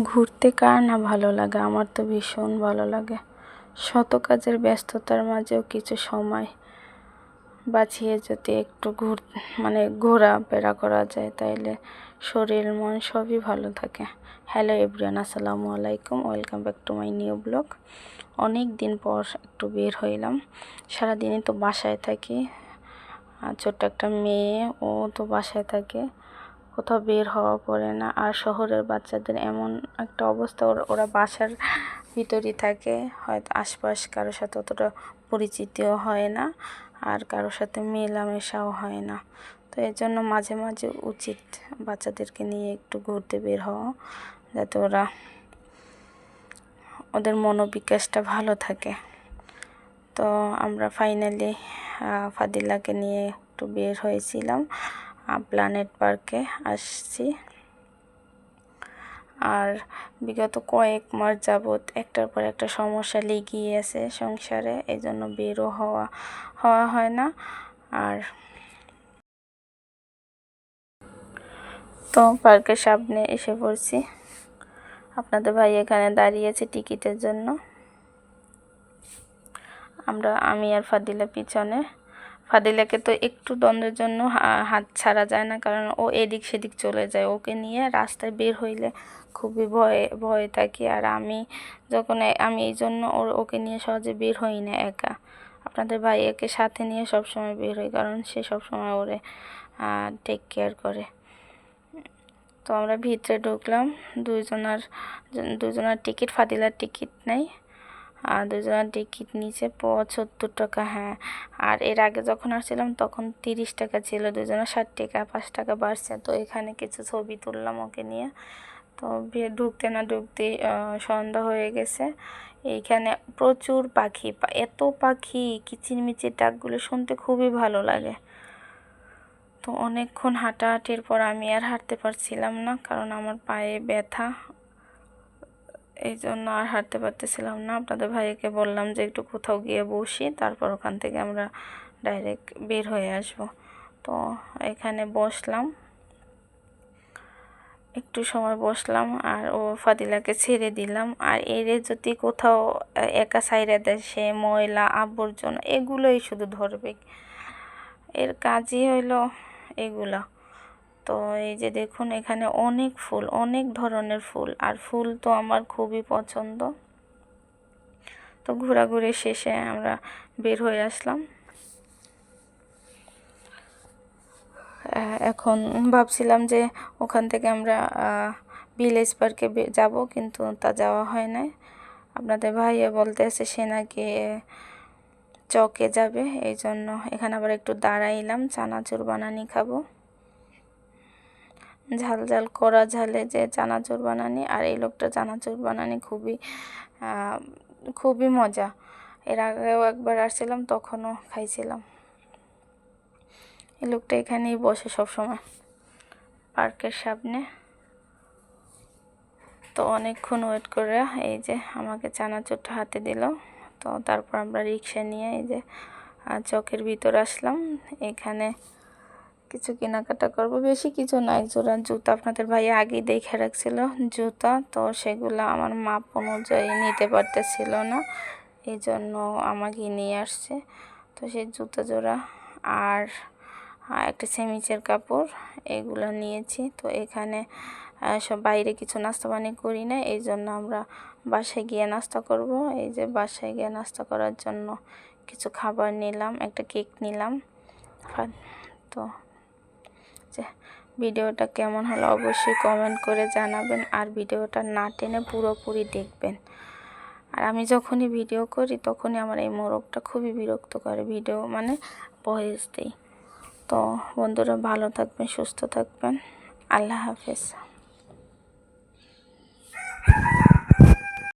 ঘুরতে কার না ভালো লাগে? আমার তো ভীষণ ভালো লাগে। শত কাজের ব্যস্ততার মাঝেও কিছু সময় বাঁচিয়ে যদি একটু ঘুর মানে ঘোরাফেরা করা যায়, তাইলে শরীর, মন সবই ভালো থাকে। হ্যালো এভরিয়ান আসসালামু আলাইকুম। Welcome back to my new blog অনেক দিন পর একটু বের হইলাম। সারাদিনই তো বাসায় থাকি। ছোট্ট একটা মেয়ে, ও তো বাসায় থাকে। কোথাও বের হওয়া পড়ে না। আর শহরের বাচ্চাদের এমন একটা অবস্থা, ওরা বাসার ভিতরই থাকে। হয়তো আশপাশ কারোর সাথে অতটা পরিচিতিও হয় না, আর কারোর সাথে মেলামেশাও হয় না। তো এর জন্য মাঝে মাঝে উচিত বাচ্চাদেরকে নিয়ে একটু ঘুরতে বের হওয়া, যাতে ওরা ওদের মনোবিকাশটা ভালো থাকে। তো আমরা ফাইনালি ফাদিলাকে নিয়ে একটু বের হয়েছিলাম। প্ল্যানেট পার্কে আসছি। আর বিগত কয়েক মাস যাবৎ একটার পর একটা সমস্যা লেগেই আছে সংসারে এই জন্য বেরো হওয়া হওয়া হয় না। আর তো পার্কের সামনে এসে পড়ছি। আপনাদের ভাই এখানে দাঁড়িয়েছে টিকিটের জন্য। আমরা, আমি আর ফাদিলা পিছনে। ফাদিলাকে তো একটু দ্বন্দ্বের জন্য হাত ছাড়া যায় না। কারণ ও এদিক সেদিক চলে যায়। ওকে নিয়ে রাস্তায় বের হইলে খুবই ভয়ে ভয়ে থাকি। আর আমি যখন আমি এই জন্য ওর, ওকে নিয়ে সহজে বের হই না একা। আপনাদের ভাইয়াকে সাথে নিয়ে সবসময় বের হই, কারণ সে সবসময় ওরে টেক কেয়ার করে। তো আমরা ভিতরে ঢুকলাম। দুইজনার দুজনার টিকিট ফাদিলার টিকিট নেই। দুজনের টিকিট নিচে পঁচাত্তর টাকা হ্যাঁ। আর এর আগে যখন আসছিলাম, তখন তিরিশ টাকা ছিল, দুজনের ষাট টাকা, পাঁচ টাকা বাড়ছে। তো এখানে কিছু ছবি তুললাম ওকে নিয়ে। তো ঢুকতে না ঢুকতে সন্ধ্যা হয়ে গেছে। এইখানে প্রচুর পাখি এত পাখি, কিচিরমিচির ডাকগুলো শুনতে খুবই ভালো লাগে। তো অনেকক্ষণ হাঁটাহাঁটির পর আমি আর হাঁটতে পারছিলাম না, কারণ আমার পায়ে ব্যথা। এই জন্য আর হাঁটতে পারতেছিলাম না। আপনাদের ভাইকে বললাম যে একটু কোথাও গিয়ে বসি, তারপর ওখান থেকে আমরা ডাইরেক্ট বের হয়ে আসব। তো এখানে বসলাম। একটু সময় বসলাম আর ও ফাদিলাকে ছেড়ে দিলাম। আর এরে যদি কোথাও একা সাইরে দেয়, সে ময়লা, আবর্জনা, এগুলোই শুধু ধরবে। এর কাজই হইল এগুলা। তো এই যে দেখুন, এখানে অনেক ফুল, অনেক ধরনের ফুল। আর ফুল তো আমার খুবই পছন্দ। তো ঘোরাঘুরি শেষে আমরা বের হয়ে আসলাম। এখন ভাবছিলাম যে ওখান থেকে আমরা ভিলেজ পার্কে যাব, কিন্তু তা যাওয়া হয় নাই। আপনাদের ভাইয়া বলতেছে সে নাকি চকে যাবে। এই জন্য এখানে আবার একটু দাঁড়াইলাম, চানাচুর বানানি খাব। ঝাল ঝাল করা ঝালে যে চানাচুর বানানি আর এই লোকটা চানাচুর বানানি খুবই খুবই মজা। এর আগেও একবার আসছিলাম, তখনও খাইছিলাম। এই লোকটা এখানেই বসে সবসময়, পার্কের সামনে। তো অনেকক্ষণ ওয়েট করে এই যে আমাকে চানাচুরটা হাতে দিল। তো তারপর আমরা রিক্সা নিয়ে এই যে চকের ভিতর আসলাম। এখানে কিছু কেনাকাটা করব। বেশি কিছু না এক জোড়া জুতা আপনাদের ভাই আগেই দেখে রাখছিল। জুতা, তো সেগুলো আমার মাপ অনুযায়ী নিতে পারতেছিল না, এই জন্য আমাকে নিয়ে আসছে। তো সেই জুতা জোড়া আর একটা সেমিচের কাপড়, এগুলো নিয়েছি। তো এখানে সব বাইরে কিছু নাস্তা পানি করি না, এই জন্য আমরা বাসায় গিয়ে নাস্তা করব। এই যে বাসায় গিয়ে নাস্তা করার জন্য কিছু খাবার নিলাম, একটা কেক নিলাম। তো যে ভিডিওটা কেমন হলো অবশ্যই কমেন্ট করে জানাবেন আর ভিডিওটা না টেনে পুরোপুরি দেখবেন। আর আমি যখনই ভিডিও করি তখনই আমার এই মোরগটা খুবই বিরক্ত করে ভিডিও মানে ভয়েস দিই তো বন্ধুরা ভালো থাকবেন, সুস্থ থাকবেন। আল্লাহ হাফেজ।